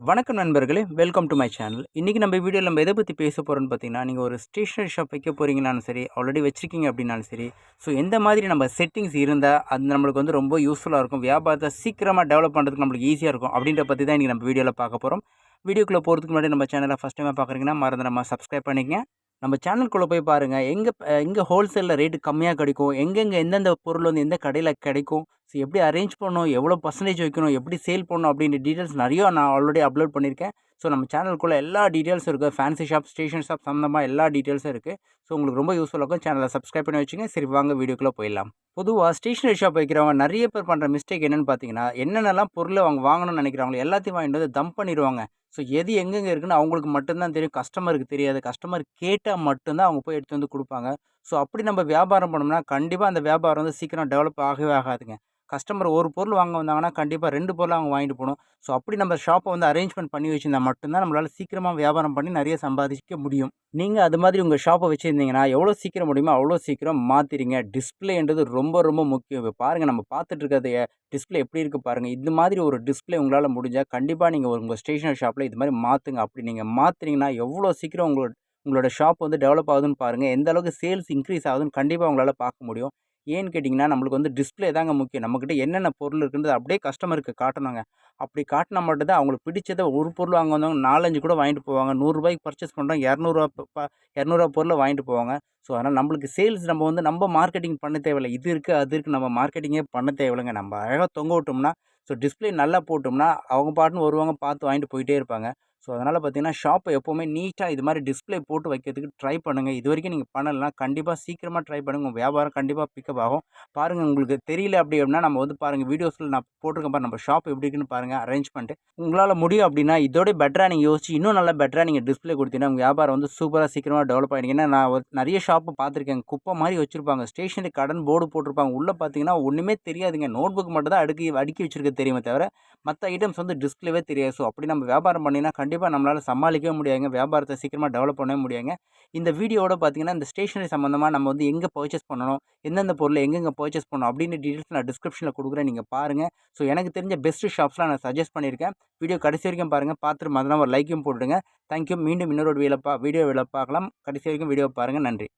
வணக்கம் நண்பர்களே welcome to my channel இன்றைக்கி நம்ம வீடியோவில் நம்ம எதை பற்றி பேச போகிறோம்னு பார்த்தீங்கன்னா நீங்கள் ஒரு ஸ்டேஷனரி ஷாப் வைக்க போகிறீங்கனாலும் சரி ஆல்ரெடி வச்சுருக்கீங்க அப்படின்னாலும் சரி ஸோ எந்த மாதிரி நம்ம செட்டிங்ஸ் இருந்தால் அது நம்மளுக்கு வந்து ரொம்ப யூஸ்ஃபுல்லாக இருக்கும். வியாபாரத்தை சீக்கிரமாக டெவலப் பண்ணுறதுக்கு நம்மளுக்கு ஈஸியாக இருக்கும் அப்படின்ற பற்றி தான் இன்றைக்கி நம்ம வீடியோவில் பார்க்க போகிறோம் வீடியோக்குள்ளே போகிறதுக்கு முன்னாடி நம்ம சேனலை ஃபஸ்ட் டைமாக பார்க்குறீங்கன்னா மறந்து நம்ம சப்ஸ்கிரைப் பண்ணிக்கங்க. நம்ம சேனல்குள்ளே போய் பாருங்கள் எங்கே எங்கே ஹோல்சேலில் ரேட்டு கம்மியாக கிடைக்கும். எங்கெங்கே எந்தெந்த பொருள் வந்து எந்த கடையில் கிடைக்கும். ஸோ எப்படி அரேஞ்ச் பண்ணணும்? எவ்வளோ பர்சன்டேஜ் வைக்கணும்? எப்படி சேல் பண்ணணும்? அப்படின்ற டீட்டெயில்ஸ் நிறைய நான் ஆல்ரெடி அப்லோட் பண்ணியிருக்கேன். ஸோ நம்ம சேனலுக்குள்ளே எல்லா டீட்டெயில்ஸும் இருக்குது ஃபேன்சி ஷாப் ஸ்டேஷன் ஷாப் சம்மந்தமாக எல்லா டீட்டெயில்ஸும் இருக்குது ஸோ உங்களுக்கு ரொம்ப யூஸ்ஃபுல்லாக இருக்கும். சேனலை சப்ஸ்கிரைப் பண்ணி வச்சுங்க. சரி வாங்க வீடியோக்குள்ளே போயிடலாம். பொதுவாக ஸ்டேஷனரி ஷாப் வைக்கிறவங்க நிறைய பேர் பண்ணுற மிஸ்டேக் என்னென்னு பார்த்தீங்கன்னா என்னென்னலாம் பொருளை அவங்க வாங்கணும்னு நினைக்கிறாங்களோ எல்லாத்தையும் வாங்கிட்டு வந்து தம் பண்ணிடுவாங்க. ஸோ எது எங்கெங்கே இருக்குன்னு அவங்களுக்கு மட்டும்தான் தெரியும். கஸ்டமருக்கு தெரியாது. கஸ்டமர் கேட்டால் மட்டும்தான் அவங்க போய் எடுத்து வந்து கொடுப்பாங்க. ஸோ அப்படி நம்ம வியாபாரம் பண்ணோம்னா கண்டிப்பாக அந்த வியாபாரம் வந்து சீக்கிரம் டெவலப் ஆகவே ஆகாதுங்க. கஸ்டமர் ஒரு பொருள் வாங்க வந்தாங்கன்னா கண்டிப்பாக ரெண்டு பொருள் அவங்க வாங்கிட்டு போகணும். ஸோ அப்படி நம்ம ஷாப்பை வந்து அரேஞ்ச்மெண்ட் பண்ணி வச்சுருந்தா மட்டும்தான் நம்மளால் சீக்கிரமாக வியாபாரம் பண்ணி நிறைய சம்பாதிக்க முடியும். நீங்கள் அது மாதிரி உங்கள் ஷாப்பை வச்சுருந்தீங்கன்னா எவ்வளோ சீக்கிரம் முடியுமோ அவ்வளோ சீக்கிரம் மாற்றிடுங்க டிஸ்பிளேன்றது ரொம்ப ரொம்ப முக்கியம். இப்போ பாருங்கள் நம்ம பார்த்துட்டு டிஸ்பிளே எப்படி இருக்குது பாருங்கள் இந்த மாதிரி ஒரு டிஸ்பிளே உங்களால் முடிஞ்சால் கண்டிப்பாக நீங்கள் உங்கள் ஸ்டேஷனரி ஷாப்பில் இது மாதிரி மாற்றுங்க அப்படி நீங்கள் மாற்றுறீங்கன்னா எவ்வளோ சீக்கிரம் உங்களோட உங்களோட ஷாப் வந்து டெவலப் ஆகுதுன்னு பாருங்கள் எந்த அளவுக்கு சேல்ஸ் இன்க்ரீஸ் ஆகுதுன்னு கண்டிப்பாக உங்களால் பார்க்க முடியும். ஏன்னு கேட்டிங்கன்னா நம்மளுக்கு வந்து டிஸ்பிளே தாங்க முக்கியம். நம்மக்கிட்ட என்னென்ன பொருள் இருக்குன்றது அப்படியே கஸ்டமருக்கு காட்டணுங்க. அப்படி காட்டினா மட்டும்தான் அவங்களுக்கு பிடிச்சதை ஒரு பொருள் வாங்க வந்தவங்க நாலஞ்சு கூட வாங்கிட்டு போவாங்க. நூறுரூபாய்க்கு பர்ச்சேஸ் பண்ணுறோம் இரநூறுவா இரநூறுவா பொருளை வாங்கிட்டு போவாங்க. ஸோ அதனால் நம்மளுக்கு சேல்ஸ் நம்ம வந்து நம்ம மார்க்கெட்டிங் பண்ண தேவையில்லை. இது இருக்குது அது இருக்குது நம்ம மார்க்கெட்டிங்கே பண்ண தேவையில்லைங்க. நம்ம அழகாக தொங்க விட்டோம்னா ஸோ டிஸ்பிளே நல்லா போட்டோம்னா அவங்க பாட்டுன்னு வருவாங்க பார்த்து வாங்கிட்டு போயிட்டே இருப்பாங்க. ஸோ அதனால் பார்த்தீங்கன்னா ஷாப்பை எப்போவுமே நீட்டாக இது மாதிரி டிஸ்பிளே போட்டு வைக்கிறதுக்கு ட்ரை பண்ணுங்கள் இது வரைக்கும் நீங்கள் பண்ணலாம் கண்டிப்பாக சீக்கிரமாக ட்ரை பண்ணுங்கள் உங்கள் வியாபாரம் கண்டிப்பாக பிக்கப் ஆகும். பாருங்கள் உங்களுக்கு தெரியல அப்படி அப்படின்னா நம்ம வந்து பாருங்கள் வீடியோஸில் நான் போட்டிருக்கேன் பாருங்கள் நம்ம ஷாப் எப்படி இருக்குன்னு பாருங்கள் அரேஞ்ச் பண்ணிட்டு. உங்களால் முடியும் அப்படின்னா இதோட பெட்டராக நீங்கள் யோசிச்சு இன்னும் நல்லா பெட்டராக நீங்கள் டிஸ்பிளே கொடுத்தீங்கன்னா உங்கள் வியாபாரம் வந்து சூப்பராக சீக்கிரமாக டெவலப் ஆகிடுங்க ஏன்னா நான் நிறைய ஷாப்பை பார்த்துருக்கேன். குப்பை மாதிரி வச்சுருப்பாங்க. ஸ்டேஷனரி கடன் போர்டு போட்டிருப்பாங்க. உள்ளே பார்த்தீங்கன்னா ஒன்றுமே தெரியாதுங்க. நோட் புக் மட்டும் தான் அடுக்கி அடுக்கி வச்சுருக்க தெரியுமே தவிர மற்ற ஐட்டம்ஸ் வந்து டிஸ்பிளேவே தெரியாது. ஸோ அப்படி நம்ம வியாபாரம் பண்ணினா கண்டிப்பாக நம்மளால் சமாளிக்கவே முடியாதுங்க. வியாபாரத்தை சீக்கிரமாக டெவலப் பண்ணவே முடியாங்க இந்த வீடியோட பார்த்தீங்கன்னா இந்த ஸ்டேஷனரி சம்மந்தமாக நம்ம வந்து எங்கே பர்ச்சேஸ் பண்ணணும் எந்தெந்த பொருளை எங்கெங்கே பர்ச்சேஸ் பண்ணணும் அப்படின்னு டீட்டெயில்ஸ் நான் டிஸ்கிரிப்ஷனில் கொடுக்குறேன். நீங்கள் பாருங்கள் ஸோ எனக்கு தெரிஞ்ச பெஸ்ட்டு ஷாப்ஸ்லாம் நான் சஜஸ்ட் பண்ணியிருக்கேன். வீடியோ கடைசி வரைக்கும் பாருங்கள் பார்த்துட்டு மதனா ஒரு லைக்கும் போட்டுடுங்க. தேங்க்யூ மீண்டும் இன்னொரு வீடியோவில் பா வீடியோ பார்க்கலாம். கடைசி வரைக்கும் வீடியோ பாருங்கள் நன்றி.